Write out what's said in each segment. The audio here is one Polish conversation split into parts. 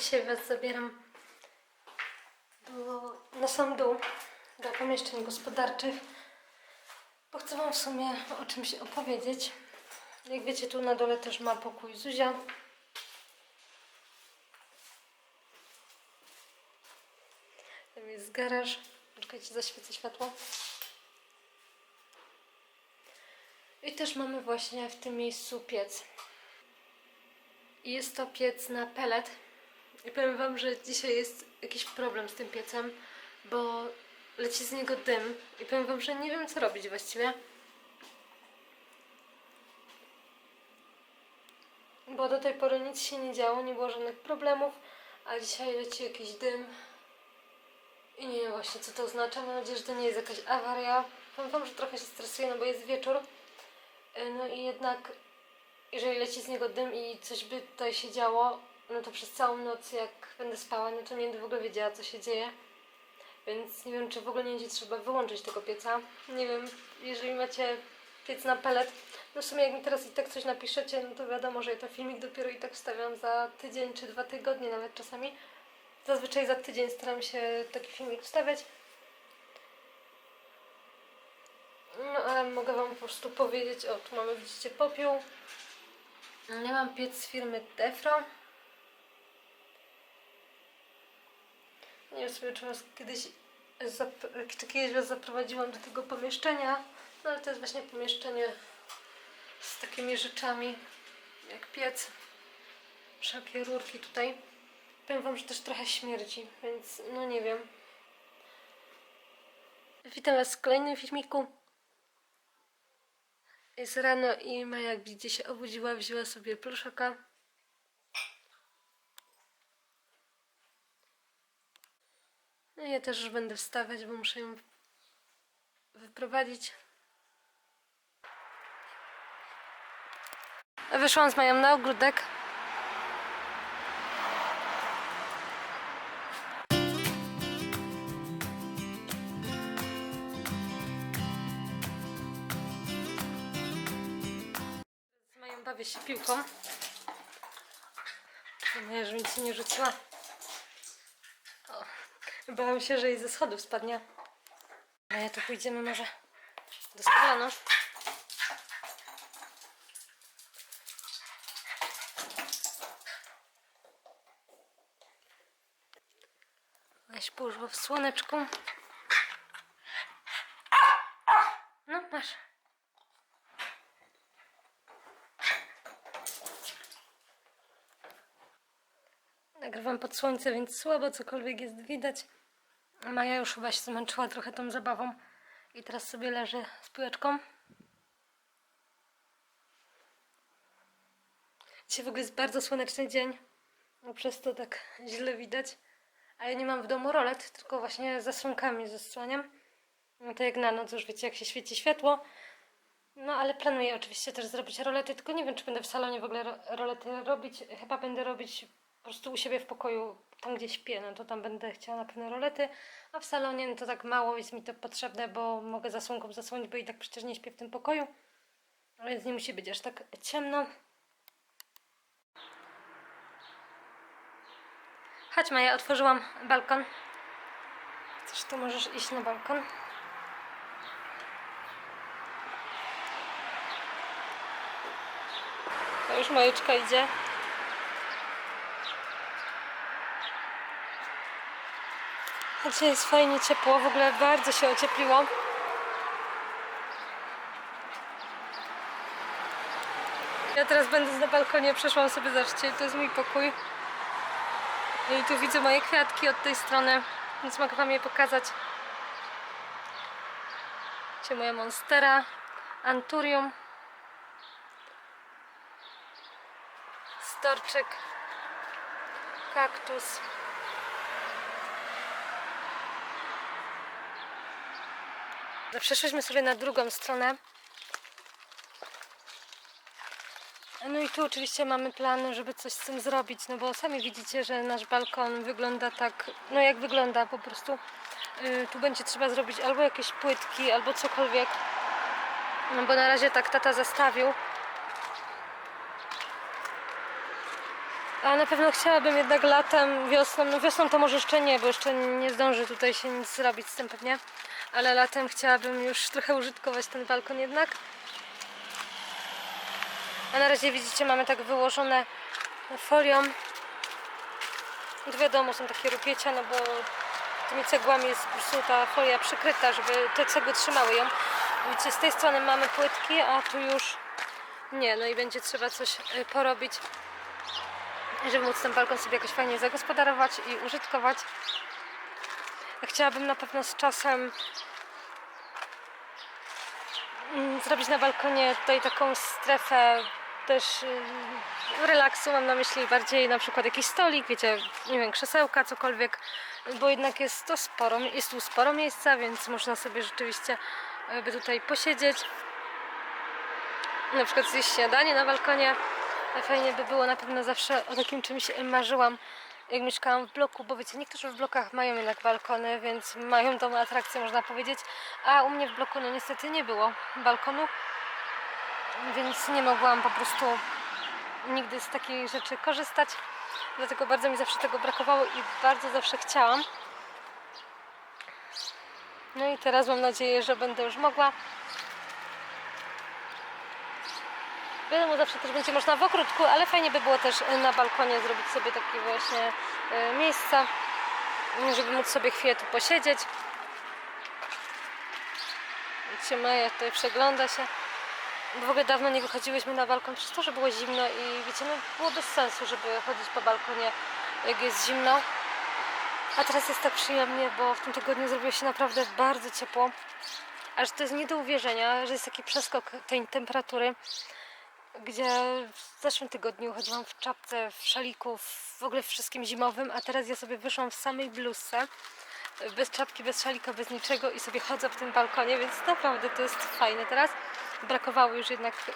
dzisiaj Was zabieram do, na sam dół, do pomieszczeń gospodarczych, bo chcę Wam w sumie o czymś opowiedzieć. Jak wiecie, tu na dole też ma pokój Zuzia. Tam jest garaż. Czekajcie, zaświecę światło. I też mamy właśnie w tym miejscu piec. I jest to piec na pelet. I powiem Wam, że dzisiaj jest jakiś problem z tym piecem, bo leci z niego dym. I powiem Wam, że nie wiem co robić właściwie. Bo do tej pory nic się nie działo, nie było żadnych problemów, a dzisiaj leci jakiś dym. I nie wiem właśnie co to oznacza. Mam nadzieję, że to nie jest jakaś awaria. Powiem Wam, że trochę się stresuję, no bo jest wieczór. Y, No i jednak, jeżeli leci z niego dym i coś by tutaj się działo, no to przez całą noc, jak będę spała, no to nie będę w ogóle wiedziała, co się dzieje. Więc nie wiem, czy w ogóle nie będzie trzeba wyłączyć tego pieca. Nie wiem, jeżeli macie piec na pelet, no w sumie jak mi teraz i tak coś napiszecie, no to wiadomo, że ja to filmik dopiero i tak wstawiam za tydzień czy dwa tygodnie nawet czasami. Zazwyczaj za tydzień staram się taki filmik wstawiać. No ale mogę Wam po prostu powiedzieć, o tu mamy, widzicie, popiół. Ja mam piec z firmy Defro. Nie wiem sobie, czy Was kiedyś, czy kiedyś Was zaprowadziłam do tego pomieszczenia, no ale to jest właśnie pomieszczenie z takimi rzeczami jak piec, wszelkie rurki tutaj. Powiem Wam, że też trochę śmierdzi, więc no nie wiem. Witam Was w kolejnym filmiku. Jest rano i Maja, widzicie, się obudziła, wzięła sobie pluszaka. Ja też już będę wstawać, bo muszę ją wyprowadzić. Wyszłam z Mają na ogródek. Z Mają bawię się piłką. Nic się nie rzuciła. Bałam się, że jej ze schodów spadnie. A ja to pójdziemy może do salonu. Weź położyła w słoneczku. No, masz. Nagrywam pod słońce, więc słabo cokolwiek jest widać. Maja już chyba się zmęczyła trochę tą zabawą i teraz sobie leży z piłeczką. Dzisiaj w ogóle jest bardzo słoneczny dzień, no przez to tak źle widać. A ja nie mam w domu rolet, tylko właśnie zasłonkami zasłaniam. No to jak na noc już wiecie, jak się świeci światło. No ale planuję oczywiście też zrobić rolety, tylko nie wiem, czy będę w salonie w ogóle ro- rolety robić. Chyba będę robić po prostu u siebie w pokoju, tam gdzie śpię, no to tam będę chciała na pewno rolety, a w salonie no to tak mało jest mi to potrzebne, bo mogę zasłonką zasłonić, bo i tak przecież nie śpię w tym pokoju. A Więc nie musi być aż tak ciemno. Chodź Maja, otworzyłam balkon. Chcesz, to możesz iść na balkon. To już Majeczka idzie. Dzisiaj jest fajnie ciepło, w ogóle bardzo się ociepliło. Ja teraz będę na balkonie, przeszłam sobie, zobaczcie, to jest mój pokój. I tu widzę moje kwiatki od tej strony, więc mogę Wam je pokazać. Gdzie moja monstera, anturium, storczyk, kaktus. Przeszłyśmy sobie na drugą stronę. No i tu oczywiście mamy plan, żeby coś z tym zrobić, no bo sami widzicie, że nasz balkon wygląda tak, no jak wygląda po prostu. Yy, tu będzie trzeba zrobić albo jakieś płytki, albo cokolwiek. No bo na razie tak tata zastawił. A na pewno chciałabym jednak latem, wiosną, no wiosną to może jeszcze nie, bo jeszcze nie zdąży tutaj się nic zrobić z tym pewnie, ale latem chciałabym już trochę użytkować ten balkon jednak. A na razie widzicie mamy tak wyłożone folią. To wiadomo, są takie rupiecia, no bo tymi cegłami jest po prostu ta folia przykryta, żeby te cegły trzymały ją. Widzicie, z tej strony mamy płytki, a tu już nie, no i będzie trzeba coś y, porobić, żeby móc ten balkon sobie jakoś fajnie zagospodarować i użytkować. Chciałabym na pewno z czasem mm, zrobić na balkonie tutaj taką strefę też y, relaksu, mam na myśli bardziej na przykład jakiś stolik, wiecie, nie wiem, krzesełka, cokolwiek, bo jednak jest to sporo, jest tu sporo miejsca, więc można sobie rzeczywiście y, by tutaj posiedzieć, na przykład zjeść śniadanie na balkonie. Fajnie by było, na pewno zawsze o takim czymś marzyłam, jak mieszkałam w bloku, bo wiecie, niektórzy w blokach mają jednak balkony, więc mają tą atrakcję, można powiedzieć, a u mnie w bloku no niestety nie było balkonu, więc nie mogłam po prostu nigdy z takiej rzeczy korzystać. Dlatego bardzo mi zawsze tego brakowało i bardzo zawsze chciałam. No i teraz mam nadzieję, że będę już mogła. Wiadomo, zawsze też będzie można w ogródku, ale fajnie by było też na balkonie zrobić sobie takie właśnie e, miejsca, żeby móc sobie chwilę tu posiedzieć. Widzicie, Maja tutaj przegląda się. W ogóle dawno nie wychodziłyśmy na balkon przez to, że było zimno i wiecie, no było bez sensu, żeby chodzić po balkonie, jak jest zimno. A teraz jest tak przyjemnie, bo w tym tygodniu zrobiło się naprawdę bardzo ciepło. Aż to jest nie do uwierzenia, że jest taki przeskok tej temperatury, gdzie w zeszłym tygodniu chodziłam w czapce, w szaliku, w ogóle wszystkim zimowym, a teraz ja sobie wyszłam w samej bluzce, bez czapki, bez szalika, bez niczego i sobie chodzę w tym balkonie, więc naprawdę to jest fajne teraz. Brakowało już jednak y,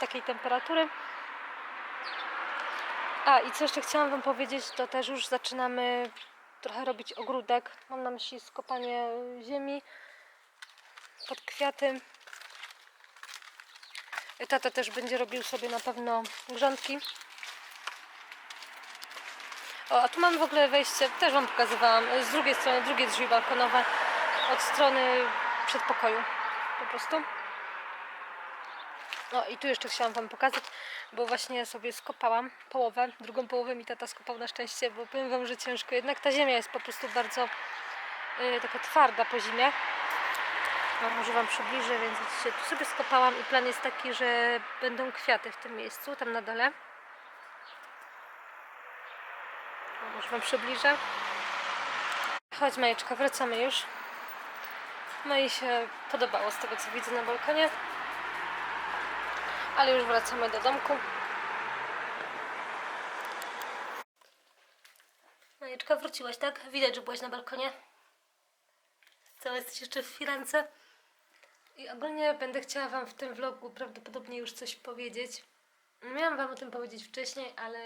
takiej temperatury. A i co jeszcze chciałam Wam powiedzieć, to też już zaczynamy trochę robić ogródek. Mam na myśli skopanie ziemi pod kwiaty. Tata też będzie robił sobie na pewno grządki. O, a tu mamy w ogóle wejście, też Wam pokazywałam, z drugiej strony, drugie drzwi balkonowe, od strony przedpokoju po prostu. No i tu jeszcze chciałam Wam pokazać, bo właśnie sobie skopałam połowę, drugą połowę mi tata skopał na szczęście, bo powiem Wam, że ciężko, jednak ta ziemia jest po prostu bardzo y, taka twarda po zimie. No, może Wam przybliżę, więc widzicie, tu sobie skopałam i plan jest taki, że będą kwiaty w tym miejscu, tam na dole. O, może Wam przybliżę. Chodź Majeczka, wracamy już. No i się podobało z tego, co widzę na balkonie. Ale już wracamy do domku. Majeczka, wróciłaś, tak? Widać, że byłaś na balkonie. Cała jesteś jeszcze w Firence. I ogólnie będę chciała Wam w tym vlogu prawdopodobnie już coś powiedzieć. Miałam Wam o tym powiedzieć wcześniej, ale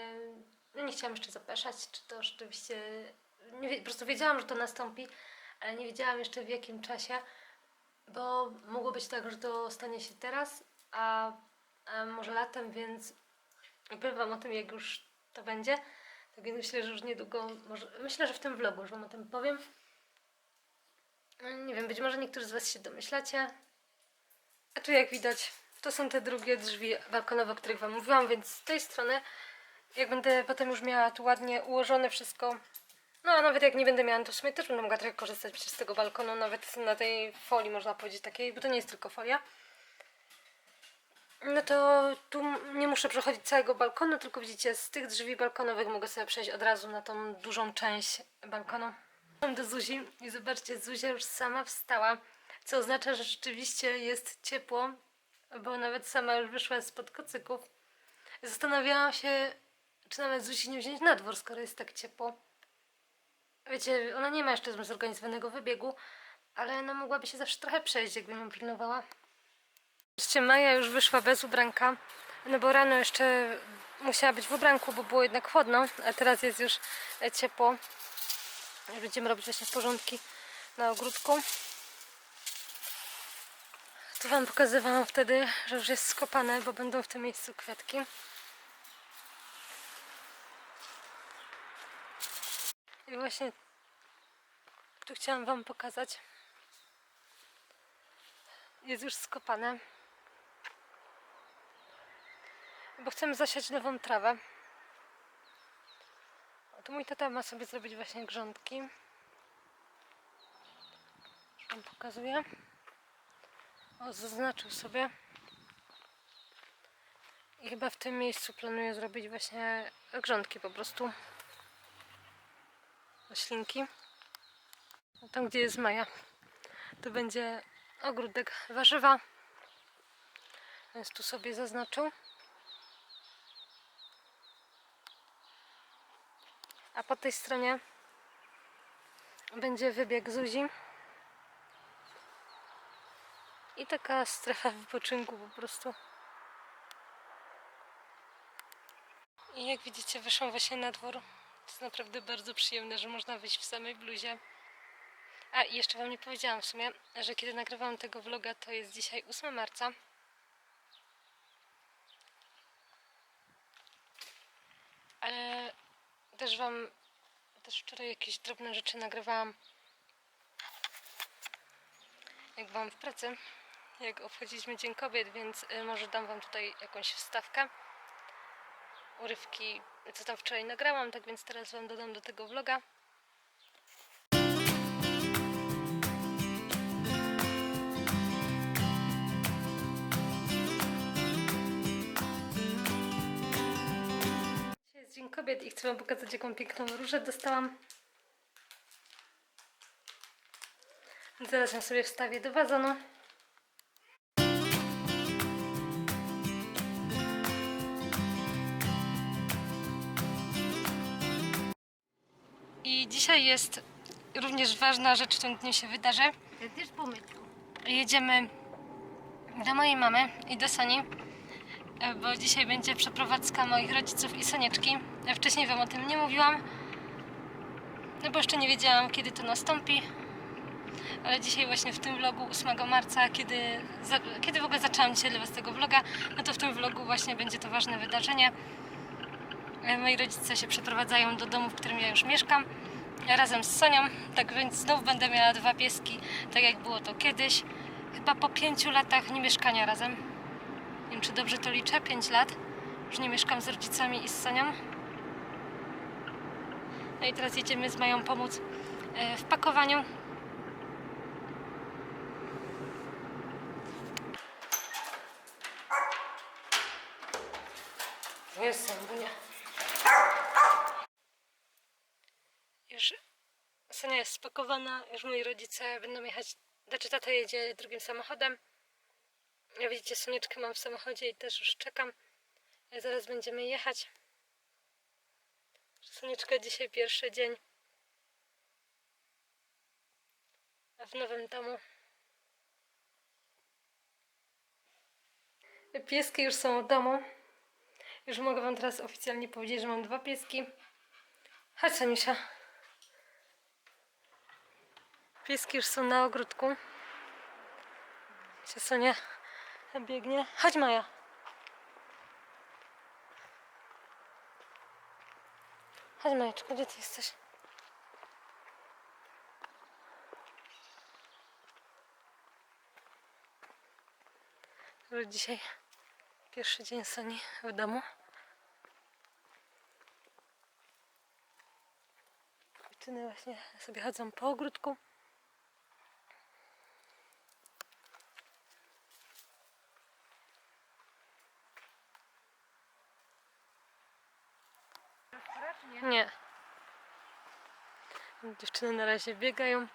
no nie chciałam jeszcze zapeszać, czy to rzeczywiście... Nie, po prostu wiedziałam, że to nastąpi, ale nie wiedziałam jeszcze w jakim czasie, bo mogło być tak, że to stanie się teraz, a, a może latem, więc powiem Wam o tym, jak już to będzie. Tak więc myślę, że już niedługo, może, myślę, że w tym vlogu już Wam o tym powiem. No, Nie wiem, być może niektórzy z Was się domyślacie. A tu jak widać, to są te drugie drzwi balkonowe, o których Wam mówiłam, więc z tej strony, jak będę potem już miała tu ładnie ułożone wszystko, no a nawet jak nie będę miała, to w sumie też będę mogła trochę korzystać z tego balkonu, nawet na tej folii można powiedzieć takiej, bo to nie jest tylko folia. No to tu nie muszę przechodzić całego balkonu, tylko widzicie, z tych drzwi balkonowych mogę sobie przejść od razu na tą dużą część balkonu. Mam do Zuzi i zobaczcie, Zuzia już sama wstała, co oznacza, że rzeczywiście jest ciepło, bo nawet sama już wyszła spod kocyków. Zastanawiałam się, czy nawet Zuzi nie wziąć na dwór, skoro jest tak ciepło. Wiecie, ona nie ma jeszcze zorganizowanego wybiegu, ale no mogłaby się zawsze trochę przejść, jakbym ją pilnowała. Zobaczcie, Maja już wyszła bez ubranka, no bo rano jeszcze musiała być w ubranku, bo było jednak chłodno, a teraz jest już ciepło. Będziemy robić właśnie porządki na ogródku. Tu Wam pokazywałam wtedy, że już jest skopane, bo będą w tym miejscu kwiatki. I właśnie tu chciałam Wam pokazać. Jest już skopane. Bo chcemy zasiać nową trawę. A tu mój tata ma sobie zrobić właśnie grządki. Już Wam pokazuję. O, zaznaczył sobie. I chyba w tym miejscu planuję zrobić właśnie grządki po prostu. Roślinki. A Tam, gdzie jest Maja, to będzie ogródek warzywa. Więc tu sobie zaznaczył. A po tej stronie będzie wybieg Zuzi. I taka strefa wypoczynku po prostu. I jak widzicie, wyszłam właśnie na dwór. To jest naprawdę bardzo przyjemne, że można wyjść w samej bluzie. A jeszcze Wam nie powiedziałam w sumie, że kiedy nagrywam tego vloga, to jest dzisiaj 8 marca. Ale też Wam, też wczoraj jakieś drobne rzeczy nagrywałam. Jak byłam w pracy, jak obchodziliśmy Dzień Kobiet, więc y, może dam Wam tutaj jakąś wstawkę urywki, co tam wczoraj nagrałam, tak więc teraz Wam dodam do tego vloga. Dzień Kobiet i chcę Wam pokazać, jaką piękną różę dostałam. Zaraz ją sobie wstawię do wazonu. I dzisiaj jest również ważna rzecz w tym dniu się wydarzy. Ja też. Jedziemy do mojej mamy i do Soni, e, bo dzisiaj będzie przeprowadzka moich rodziców i Sonieczki. Ja wcześniej Wam o tym nie mówiłam, no bo jeszcze nie wiedziałam, kiedy to nastąpi. Ale dzisiaj właśnie w tym vlogu 8 marca, kiedy, za, kiedy w ogóle zaczęłam dzisiaj dla Was tego vloga, no to w tym vlogu właśnie będzie to ważne wydarzenie. E, Moi rodzice się przeprowadzają do domu, w którym ja już mieszkam, razem z Sonią, tak więc znów będę miała dwa pieski, tak jak było to kiedyś. Chyba po pięciu latach nie mieszkania razem. Nie wiem, czy dobrze to liczę, pięć lat. Już nie mieszkam z rodzicami i z Sonią. No i teraz jedziemy z Mają pomóc e, w pakowaniu. Jest Sambunia. Już Sonia jest spakowana, już moi rodzice będą jechać, znaczy tata jedzie drugim samochodem. Jak widzicie, Sonieczkę mam w samochodzie i też już czekam. Zaraz będziemy jechać. Sonieczka dzisiaj pierwszy dzień w nowym domu. Pieski już są w domu. Już mogę Wam teraz oficjalnie powiedzieć, że mam dwa pieski. Chodź, Soniusia. Pieski już są na ogródku. Gdzie Sonia biegnie. Chodź, Maja. Chodź, Majeczko, gdzie ty jesteś? Dzisiaj pierwszy dzień Soni w domu. Dziewczyny właśnie sobie chodzą po ogródku. Nie. Dziewczyny na razie biegają.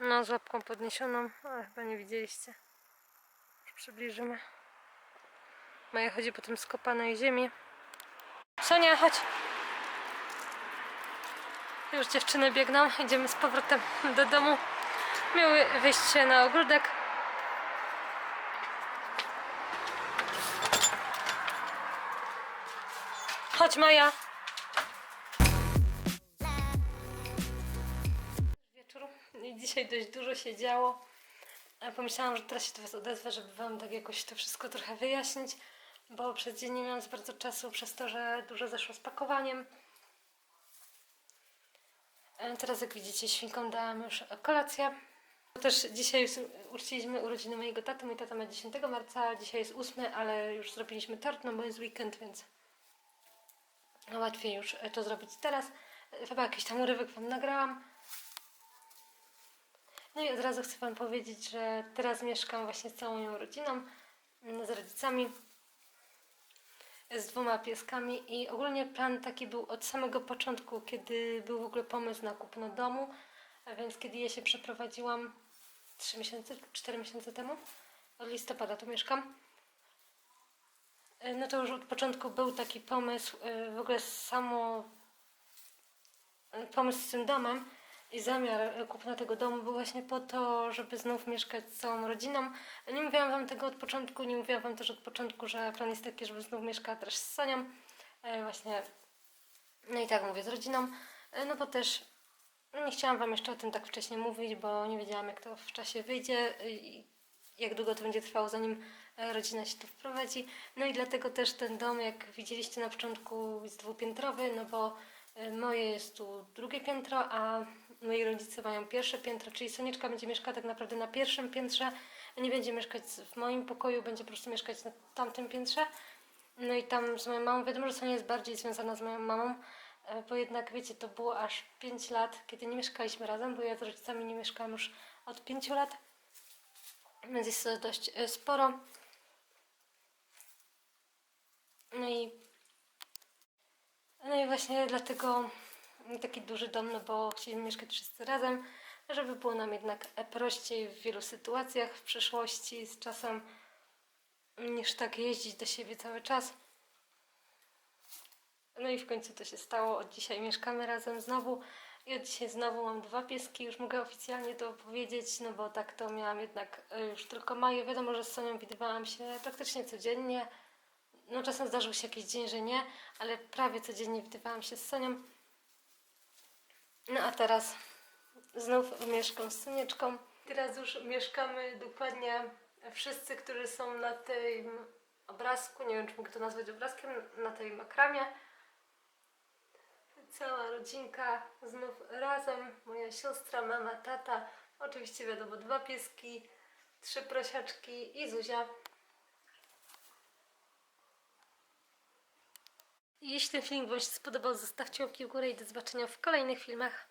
No, z łapką podniesioną, ale chyba nie widzieliście. Już przybliżymy. Maja chodzi po tym skopanej ziemi. Sonia, chodź. Już dziewczyny biegną. Idziemy z powrotem do domu. Miały wyjść się na ogródek. Wieczór. I dzisiaj dość dużo się działo. Pomyślałam, że teraz się do Was odezwę, żeby Wam tak jakoś to wszystko trochę wyjaśnić. bo przez dzień nie miałam bardzo czasu, przez to, że dużo zeszło z pakowaniem. Teraz, jak widzicie, świnkom dałam już kolację. Też dzisiaj uczciliśmy urodziny mojego taty. Mój tata ma 10 marca, dzisiaj jest 8, ale już zrobiliśmy tort, no bo jest weekend, więc no łatwiej już to zrobić teraz. E, Chyba jakiś tam urywek Wam nagrałam. No i od razu chcę Wam powiedzieć, że teraz mieszkam właśnie z całą moją rodziną, mm, z rodzicami, z dwoma pieskami i ogólnie plan taki był od samego początku, kiedy był w ogóle pomysł na kupno domu, a więc kiedy ja się przeprowadziłam 3 miesiące, 4 miesiące temu, od listopada tu mieszkam, e, no to już od początku był taki pomysł, e, w ogóle samo e, pomysł z tym domem i zamiar e, kupna tego domu był właśnie po to, żeby znów mieszkać z całą rodziną. Nie mówiłam Wam tego od początku, nie mówiłam Wam też od początku, że plan jest taki, żeby znów mieszkała też z Sonią. E, Właśnie, no i tak mówię, z rodziną, E, no bo też nie chciałam Wam jeszcze o tym tak wcześnie mówić, bo nie wiedziałam jak to w czasie wyjdzie i jak długo to będzie trwało, zanim e, rodzina się tu wprowadzi. No i dlatego też ten dom, jak widzieliście na początku, jest dwupiętrowy, no bo e, moje jest tu drugie piętro, a moi rodzice mają pierwsze piętro, czyli Sonieczka będzie mieszkała tak naprawdę na pierwszym piętrze, nie będzie mieszkać w moim pokoju, będzie po prostu mieszkać na tamtym piętrze. No i tam z moją mamą, wiadomo, że Sonia jest bardziej związana z moją mamą, e, bo jednak wiecie, to było aż 5 lat, kiedy nie mieszkaliśmy razem, bo ja z rodzicami nie mieszkałam już od 5 lat, więc jest to dość e, sporo. No i no i właśnie dlatego taki duży dom, no bo chcieliśmy mieszkać wszyscy razem, żeby było nam jednak e, prościej w wielu sytuacjach w przyszłości z czasem niż tak jeździć do siebie cały czas. No i w końcu to się stało. Od dzisiaj mieszkamy razem znowu od dzisiaj znowu mam dwa pieski. Już mogę oficjalnie to powiedzieć, no bo tak to miałam jednak e, już tylko Maję. Wiadomo, że z Sonią widywałam się praktycznie codziennie. No czasem zdarzył się jakiś dzień, że nie, ale prawie codziennie widywałam się z Sonią. No a teraz znów mieszkam z Sonieczką. Teraz już mieszkamy dokładnie wszyscy, którzy są na tym obrazku, nie wiem czy mogę to nazwać obrazkiem, na tej makramie. Cała rodzinka znów razem, moja siostra, mama, tata, oczywiście wiadomo dwa pieski, trzy prosiaczki i Zuzia. Jeśli ten film Wam się spodobał, zostawcie łapki w górę i do zobaczenia w kolejnych filmach.